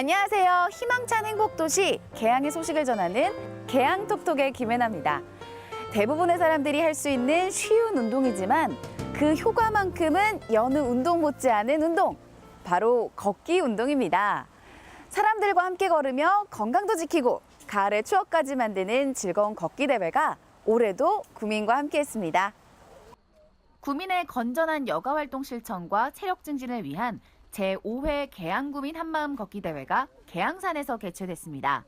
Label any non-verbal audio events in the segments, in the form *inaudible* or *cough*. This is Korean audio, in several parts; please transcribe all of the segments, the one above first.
안녕하세요. 희망찬 행복도시 개항의 소식을 전하는 개항톡톡의 김혜나입니다. 대부분의 사람들이 할 수 있는 쉬운 운동이지만 그 효과만큼은 여느 운동 못지않은 운동. 바로 걷기 운동입니다. 사람들과 함께 걸으며 건강도 지키고 가을의 추억까지 만드는 즐거운 걷기 대회가 올해도 구민과 함께했습니다. 구민의 건전한 여가 활동 실천과 체력 증진을 위한 제5회 개항구민 한마음 걷기 대회가 개항산에서 개최됐습니다.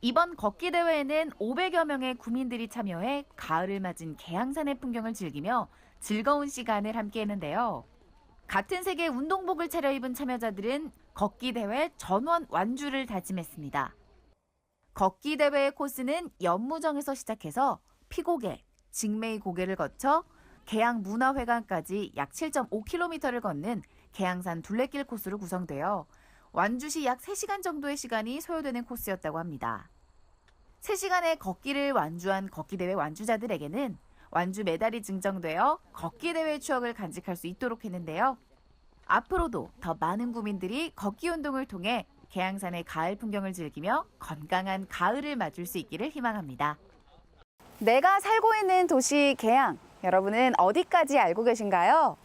이번 걷기 대회에는 500여 명의 구민들이 참여해 가을을 맞은 개항산의 풍경을 즐기며 즐거운 시간을 함께 했는데요. 같은 색의 운동복을 차려입은 참여자들은 걷기 대회 전원 완주를 다짐했습니다. 걷기 대회의 코스는 연무정에서 시작해서 피고개, 직매이 고개를 거쳐 개항 문화회관까지 약 7.5km를 걷는 개항산 둘레길 코스로 구성되어 완주시 약 3시간 정도의 시간이 소요되는 코스였다고 합니다. 3시간의 걷기를 완주한 걷기대회 완주자들에게는 완주 메달이 증정되어 걷기대회 추억을 간직할 수 있도록 했는데요. 앞으로도 더 많은 구민들이 걷기 운동을 통해 개항산의 가을 풍경을 즐기며 건강한 가을을 맞을 수 있기를 희망합니다. 내가 살고 있는 도시 개항, 여러분은 어디까지 알고 계신가요?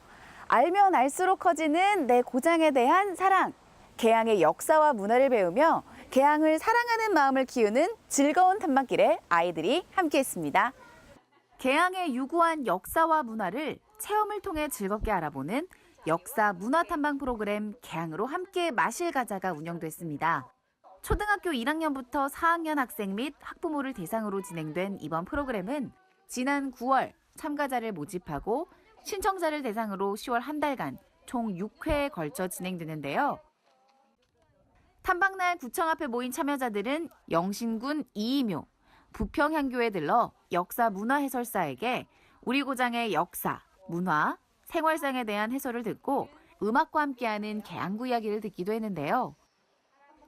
알면 알수록 커지는 내 고장에 대한 사랑. 개항의 역사와 문화를 배우며 개항을 사랑하는 마음을 키우는 즐거운 탐방길에 아이들이 함께했습니다. 개항의 유구한 역사와 문화를 체험을 통해 즐겁게 알아보는 역사 문화 탐방 프로그램 개항으로 함께 마실 가자가 운영됐습니다. 초등학교 1학년부터 4학년 학생 및 학부모를 대상으로 진행된 이번 프로그램은 지난 9월 참가자를 모집하고 신청자를 대상으로 10월 한 달간 총 6회에 걸쳐 진행되는데요. 탐방날 구청 앞에 모인 참여자들은 영신군 이이묘, 부평향교에 들러 역사 문화 해설사에게 우리 고장의 역사, 문화, 생활상에 대한 해설을 듣고 음악과 함께하는 개항구 이야기를 듣기도 했는데요.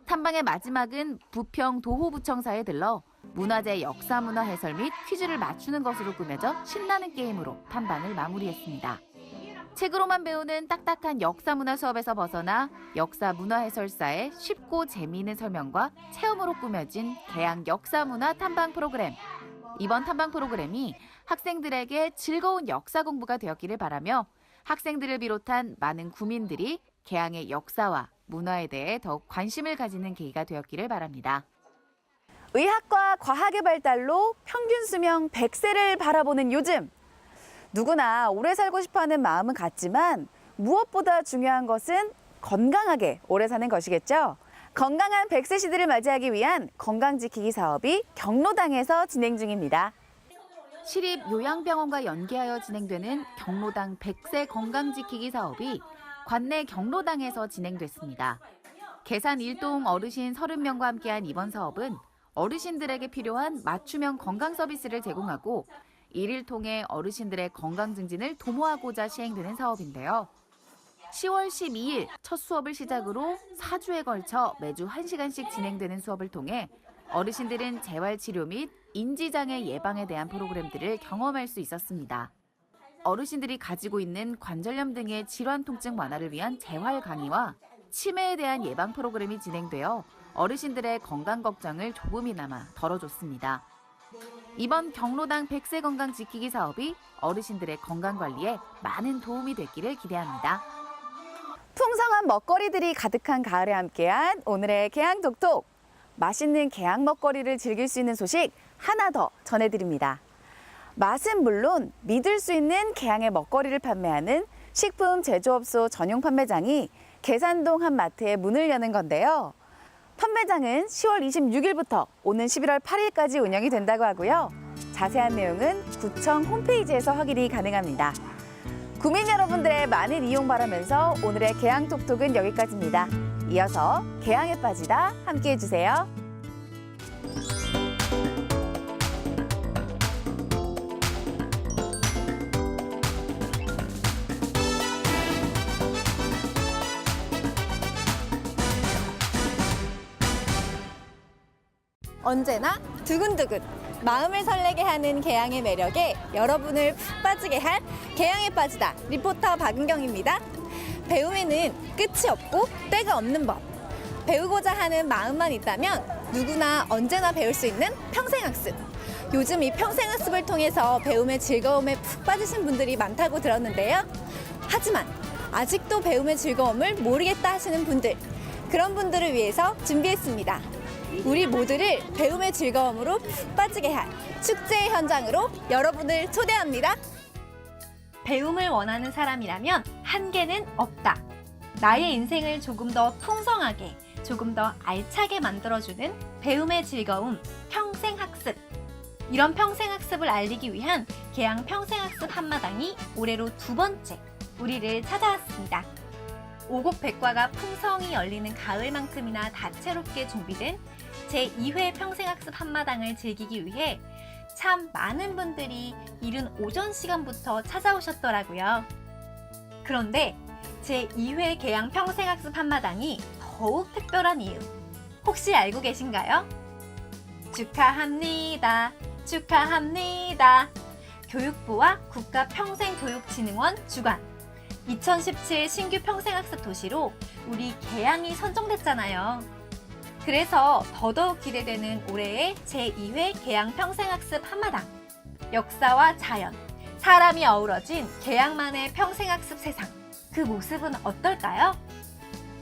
탐방의 마지막은 부평 도호부청사에 들러 문화재 역사 문화 해설 및 퀴즈를 맞추는 것으로 꾸며져 신나는 게임으로 탐방을 마무리했습니다. 책으로만 배우는 딱딱한 역사 문화 수업에서 벗어나 역사 문화 해설사의 쉽고 재미있는 설명과 체험으로 꾸며진 개항 역사 문화 탐방 프로그램. 이번 탐방 프로그램이 학생들에게 즐거운 역사 공부가 되었기를 바라며 학생들을 비롯한 많은 구민들이 개항의 역사와 문화에 대해 더욱 관심을 가지는 계기가 되었기를 바랍니다. 의학과 과학의 발달로 평균 수명 100세를 바라보는 요즘. 누구나 오래 살고 싶어 하는 마음은 같지만 무엇보다 중요한 것은 건강하게 오래 사는 것이겠죠. 건강한 100세 시대를 맞이하기 위한 건강 지키기 사업이 경로당에서 진행 중입니다. 시립 요양병원과 연계하여 진행되는 경로당 100세 건강 지키기 사업이 관내 경로당에서 진행됐습니다. 계산 일동 어르신 30명과 함께한 이번 사업은 어르신들에게 필요한 맞춤형 건강 서비스를 제공하고 이를 통해 어르신들의 건강 증진을 도모하고자 시행되는 사업인데요. 10월 12일 첫 수업을 시작으로 4주에 걸쳐 매주 1시간씩 진행되는 수업을 통해 어르신들은 재활치료 및 인지장애 예방에 대한 프로그램들을 경험할 수 있었습니다. 어르신들이 가지고 있는 관절염 등의 질환 통증 완화를 위한 재활 강의와 치매에 대한 예방 프로그램이 진행되어 어르신들의 건강 걱정을 조금이나마 덜어줬습니다. 이번 경로당 100세 건강 지키기 사업이 어르신들의 건강 관리에 많은 도움이 됐기를 기대합니다. 풍성한 먹거리들이 가득한 가을에 함께한 오늘의 개항톡톡. 맛있는 개항 먹거리를 즐길 수 있는 소식 하나 더 전해드립니다. 맛은 물론 믿을 수 있는 개항의 먹거리를 판매하는 식품 제조업소 전용 판매장이 계산동 한 마트에 문을 여는 건데요. 판매장은 10월 26일부터 오는 11월 8일까지 운영이 된다고 하고요. 자세한 내용은 구청 홈페이지에서 확인이 가능합니다. 구민 여러분들의 많은 이용 바라면서 오늘의 개항톡톡은 여기까지입니다. 이어서 개항에 빠지다 함께 해 주세요. 언제나 두근두근 마음을 설레게 하는 개양의 매력에 여러분을 푹 빠지게 할 개양에 빠지다 리포터 박은경입니다. 배움에는 끝이 없고 때가 없는 법. 배우고자 하는 마음만 있다면 누구나 언제나 배울 수 있는 평생학습. 요즘 이 평생학습을 통해서 배움의 즐거움에 푹 빠지신 분들이 많다고 들었는데요. 하지만 아직도 배움의 즐거움을 모르겠다 하시는 분들, 그런 분들을 위해서 준비했습니다. 우리 모두를 배움의 즐거움으로 푹 빠지게 할 축제의 현장으로 여러분을 초대합니다. 배움을 원하는 사람이라면 한계는 없다. 나의 인생을 조금 더 풍성하게, 조금 더 알차게 만들어주는 배움의 즐거움, 평생학습. 이런 평생학습을 알리기 위한 개양 평생학습 한마당이 올해로 두 번째 우리를 찾아왔습니다. 오곡 백과가 풍성히 열리는 가을만큼이나 다채롭게 준비된 제2회 평생학습 한마당을 즐기기 위해 참 많은 분들이 이른 오전 시간부터 찾아오셨더라고요. 그런데 제2회 개양 평생학습 한마당이 더욱 특별한 이유 혹시 알고 계신가요? 축하합니다. 축하합니다. 교육부와 국가평생교육진흥원 주관 2017 신규 평생학습 도시로 우리 개양이 선정됐잖아요. 그래서 더더욱 기대되는 올해의 제2회 개양 평생학습 한마당. 역사와 자연, 사람이 어우러진 개양만의 평생학습 세상. 그 모습은 어떨까요?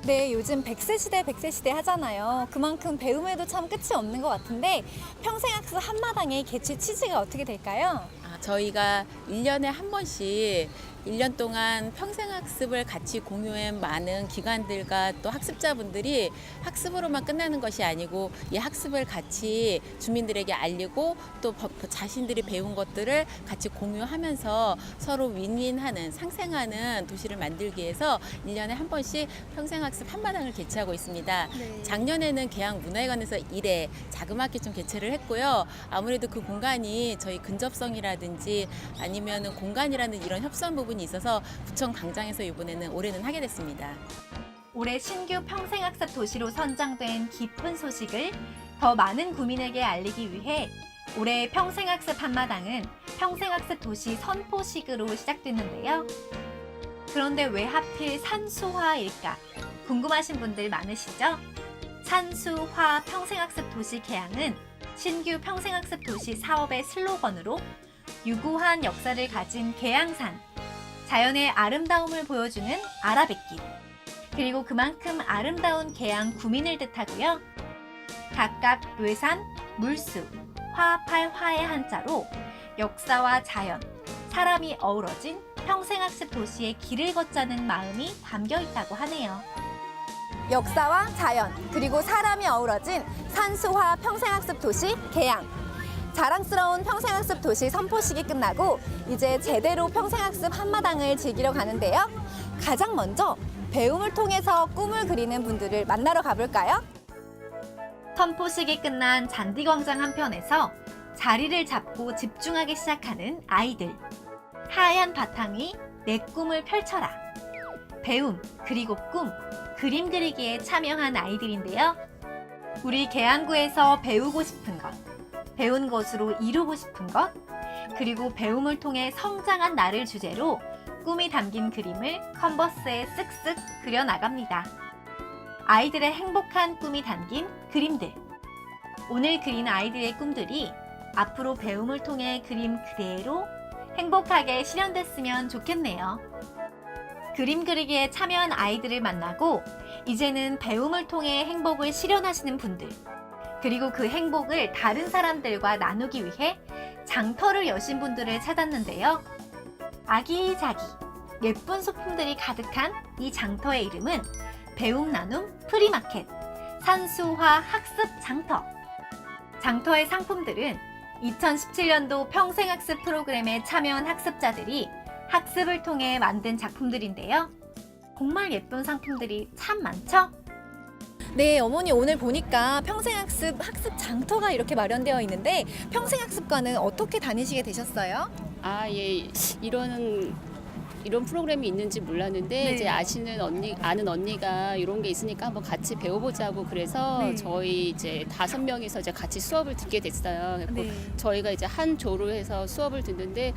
네, 요즘 100세 시대, 100세 시대 하잖아요. 그만큼 배움에도 참 끝이 없는 것 같은데 평생학습 한마당의 개최 취지가 어떻게 될까요? 아, 저희가 1년에 한 번씩 1년 동안 평생학습을 같이 공유해 많은 기관들과 또 학습자분들이 학습으로만 끝나는 것이 아니고 이 학습을 같이 주민들에게 알리고 또 버- 자신들이 배운 것들을 같이 공유하면서 서로 윈윈하는 상생하는 도시를 만들기 위해서 1년에 한 번씩 평생학습 한마당을 개최하고 있습니다. 작년에는 계양 문화회관에서 1회 자그맣게 좀 개최를 했고요. 아무래도 그 공간이 저희 근접성이라든지 아니면은 공간이라는 이런 협소한 부분이 있어서 구청 광장에서 이번에는 올해는 하게 됐습니다. 올해 신규 평생학습 도시로 선정된 기쁜 소식을 더 많은 구민에게 알리기 위해 올해 평생학습 한마당은 평생학습 도시 선포식으로 시작됐는데요. 그런데 왜 하필 산수화일까? 궁금하신 분들 많으시죠? 산수화 평생학습 도시 개항은 신규 평생학습 도시 사업의 슬로건으로 유구한 역사를 가진 개항산, 자연의 아름다움을 보여주는 아라뱃길, 그리고 그만큼 아름다운 개양 구민을 뜻하고요. 각각 뇌산, 물수, 화합할 화의 한자로 역사와 자연, 사람이 어우러진 평생학습 도시의 길을 걷자는 마음이 담겨 있다고 하네요. 역사와 자연, 그리고 사람이 어우러진 산수화 평생학습 도시 개양. 자랑스러운 평생학습 도시 선포식이 끝나고 이제 제대로 평생학습 한마당을 즐기러 가는데요. 가장 먼저 배움을 통해서 꿈을 그리는 분들을 만나러 가볼까요? 선포식이 끝난 잔디광장 한편에서 자리를 잡고 집중하기 시작하는 아이들. 하얀 바탕 위 내 꿈을 펼쳐라. 배움, 그리고 꿈, 그림 그리기에 참여한 아이들인데요. 우리 계양구에서 배우고 싶은 것, 배운 것으로 이루고 싶은 것, 그리고 배움을 통해 성장한 나를 주제로 꿈이 담긴 그림을 컨버스에 쓱쓱 그려 나갑니다. 아이들의 행복한 꿈이 담긴 그림들. 오늘 그린 아이들의 꿈들이 앞으로 배움을 통해 그림 그대로 행복하게 실현됐으면 좋겠네요. 그림 그리기에 참여한 아이들을 만나고 이제는 배움을 통해 행복을 실현하시는 분들, 그리고 그 행복을 다른 사람들과 나누기 위해 장터를 여신 분들을 찾았는데요. 아기자기 예쁜 소품들이 가득한 이 장터의 이름은 배움 나눔 프리마켓 산수화 학습 장터. 장터의 상품들은 2017년도 평생학습 프로그램에 참여한 학습자들이 학습을 통해 만든 작품들인데요. 정말 예쁜 상품들이 참 많죠? 네, 어머니 오늘 보니까 평생학습 학습 장터가 이렇게 마련되어 있는데 평생학습과는 어떻게 다니시게 되셨어요? 아, 예. 이런 이런 프로그램이 있는지 몰랐는데 네. 이제 아시는 언니 아는 언니가 이런 게 있으니까 한번 같이 배워보자고 그래서 네. 저희 이제 다섯 명이서 이제 같이 수업을 듣게 됐어요. 그래서 네. 저희가 이제 한 조로 해서 수업을 듣는데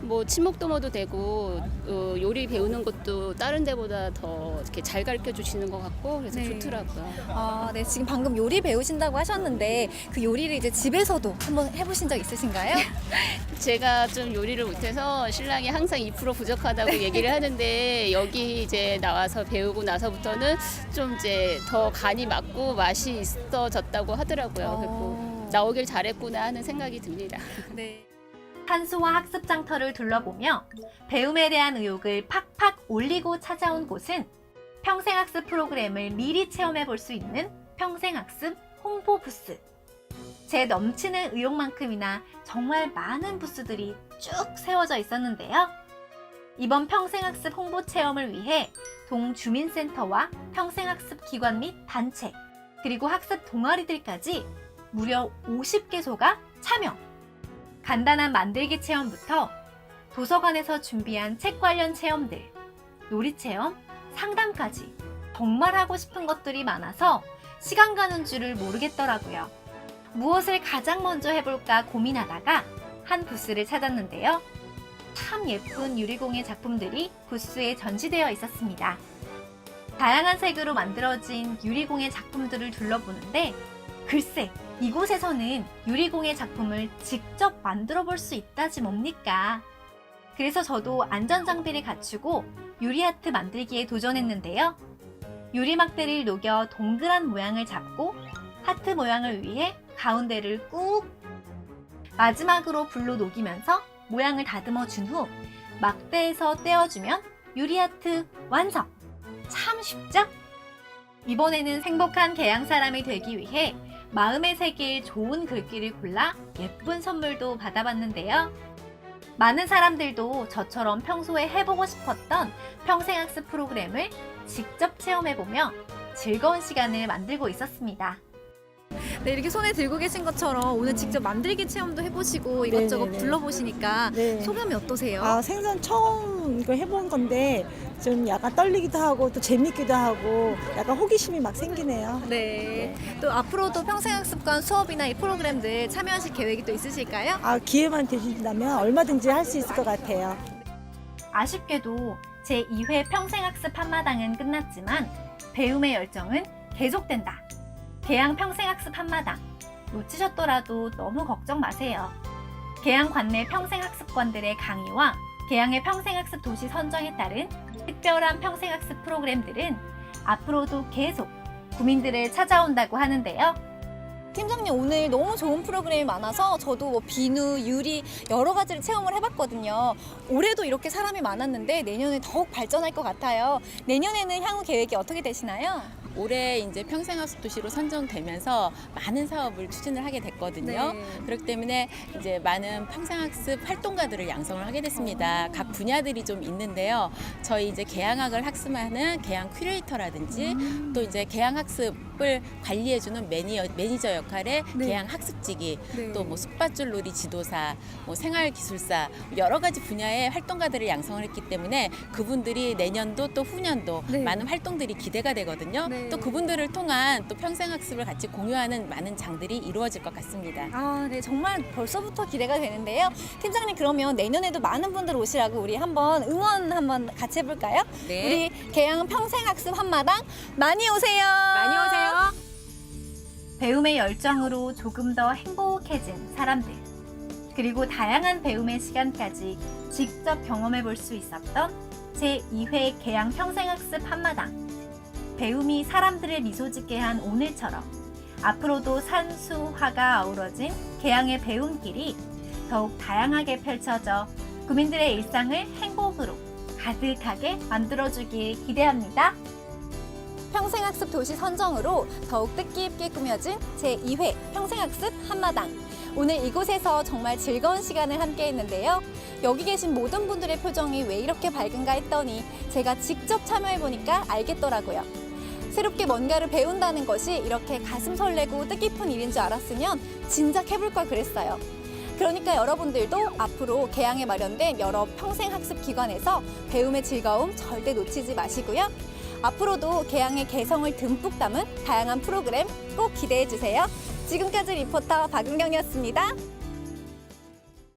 뭐 친목 도모도 되고 어, 요리 배우는 것도 다른 데보다 더 이렇게 잘 가르쳐 주시는 것 같고 그래서 네. 좋더라고요. 아, 네. 지금 방금 요리 배우신다고 하셨는데 그 요리를 이제 집에서도 한번 해보신 적 있으신가요? *laughs* *laughs* 제가 좀 요리를 못해서 신랑이 항상 2% 부족하다고 얘기를 *laughs* 하는데 여기 이제 나와서 배우고 나서부터는 좀 이제 더 간이 맞고 맛이 있어졌다고 하더라고요. 그리고 어. 나오길 잘했구나 하는 생각이 듭니다. *laughs* 네. 산수와 학습 장터를 둘러보며 배움에 대한 의욕을 팍팍 올리고 찾아온 곳은 평생학습 프로그램을 미리 체험해 볼 수 있는 평생학습 홍보 부스. 제 넘치는 의욕만큼이나 정말 많은 부스들이 쭉 세워져 있었는데요. 이번 평생학습 홍보 체험을 위해 동주민센터와 평생학습 기관 및 단체, 그리고 학습 동아리들까지 무려 50개소가 참여! 간단한 만들기 체험부터 도서관에서 준비한 책 관련 체험들, 놀이 체험, 상담까지 정말 하고 싶은 것들이 많아서 시간 가는 줄을 모르겠더라고요. 무엇을 가장 먼저 해볼까 고민하다가 한 부스를 찾았는데요. 참 예쁜 유리공예 작품들이 부스에 전시되어 있었습니다. 다양한 색으로 만들어진 유리공예 작품들을 둘러보는데 글쎄 이곳에서는 유리공예 작품을 직접 만들어 볼 수 있다지 뭡니까? 그래서 저도 안전 장비를 갖추고 유리하트 만들기에 도전했는데요. 유리막대를 녹여 동그란 모양을 잡고 하트 모양을 위해 가운데를 꾹 마지막으로 불로 녹이면서 모양을 다듬어 준 후 막대에서 떼어주면 유리하트 완성! 참 쉽죠? 이번에는 행복한 개양 사람이 되기 위해 마음에 새길 좋은 글귀를 골라 예쁜 선물도 받아봤는데요. 많은 사람들도 저처럼 평소에 해보고 싶었던 평생학습 프로그램을 직접 체험해보며 즐거운 시간을 만들고 있습니다. 네, 이렇게 손에 들고 계신 것처럼 오늘 직접 만들기 체험도 해보시고 이것저것 네네네. 불러보시니까 네. 소감이 어떠세요? 아, 생선 처음 이거 해본 건데 좀 약간 떨리기도 하고 또 재밌기도 하고 약간 호기심이 막 생기네요. 네. 또 앞으로도 평생학습관 수업이나 이 프로그램들 참여하실 계획이 또 있으실까요? 아, 기회만 되신다면 얼마든지 할 수 있을 것 같아요. 아쉽게도 제2회 평생학습 한마당은 끝났지만 배움의 열정은 계속된다. 개양 평생학습 한마당 놓치셨더라도 너무 걱정 마세요. 개양 관내 평생학습관들의 강의와 개양의 평생학습 도시 선정에 따른 특별한 평생학습 프로그램들은 앞으로도 계속 구민들을 찾아온다고 하는데요. 팀장님 오늘 너무 좋은 프로그램이 많아서 저도 뭐 비누, 유리 여러 가지를 체험을 해봤거든요. 올해도 이렇게 사람이 많았는데 내년에 더욱 발전할 것 같아요. 내년에는 향후 계획이 어떻게 되시나요? 올해 이제 평생학습 도시로 선정되면서 많은 사업을 추진을 하게 됐거든요. 네. 그렇기 때문에 이제 많은 평생학습 활동가들을 양성을 하게 됐습니다. 각 분야들이 좀 있는데요. 저희 이제 개양학을 학습하는 개양 큐레이터라든지 또 이제 개양 학습을 관리해주는 매니어, 매니저 역할의 네. 개양 학습지기 네. 또뭐 쑥밭줄놀이 지도사, 뭐 생활기술사 여러 가지 분야의 활동가들을 양성을 했기 때문에 그분들이 내년도 또 후년도 네. 많은 활동들이 기대가 되거든요. 네. 또 그분들을 통한 또 평생 학습을 같이 공유하는 많은 장들이 이루어질 것 같습니다. 아, 네, 정말 벌써부터 기대가 되는데요. 팀장님, 그러면 내년에도 많은 분들 오시라고 우리 한번 응원 한번 같이 해볼까요? 네. 우리 개양 평생 학습 한마당 많이 오세요. 많이 오세요. 배움의 열정으로 조금 더 행복해진 사람들. 그리고 다양한 배움의 시간까지 직접 경험해 볼 수 있었던 제2회 개양 평생학습 한마당. 배움이 사람들을 미소 짓게 한 오늘처럼 앞으로도 산수화가 어우러진 개양의 배움길이 더욱 다양하게 펼쳐져 구민들의 일상을 행복으로 가득하게 만들어주길 기대합니다. 평생학습 도시 선정으로 더욱 뜻깊게 꾸며진 제2회 평생학습 한마당. 오늘 이곳에서 정말 즐거운 시간을 함께 했는데요. 여기 계신 모든 분들의 표정이 왜 이렇게 밝은가 했더니 제가 직접 참여해보니까 알겠더라고요. 새롭게 뭔가를 배운다는 것이 이렇게 가슴 설레고 뜻깊은 일인 줄 알았으면 진작 해볼 걸 그랬어요. 그러니까 여러분들도 앞으로 개항에 마련된 여러 평생학습 기관에서 배움의 즐거움 절대 놓치지 마시고요. 앞으로도 개항의 개성을 듬뿍 담은 다양한 프로그램 꼭 기대해 주세요. 지금까지 리포터 박은경이었습니다.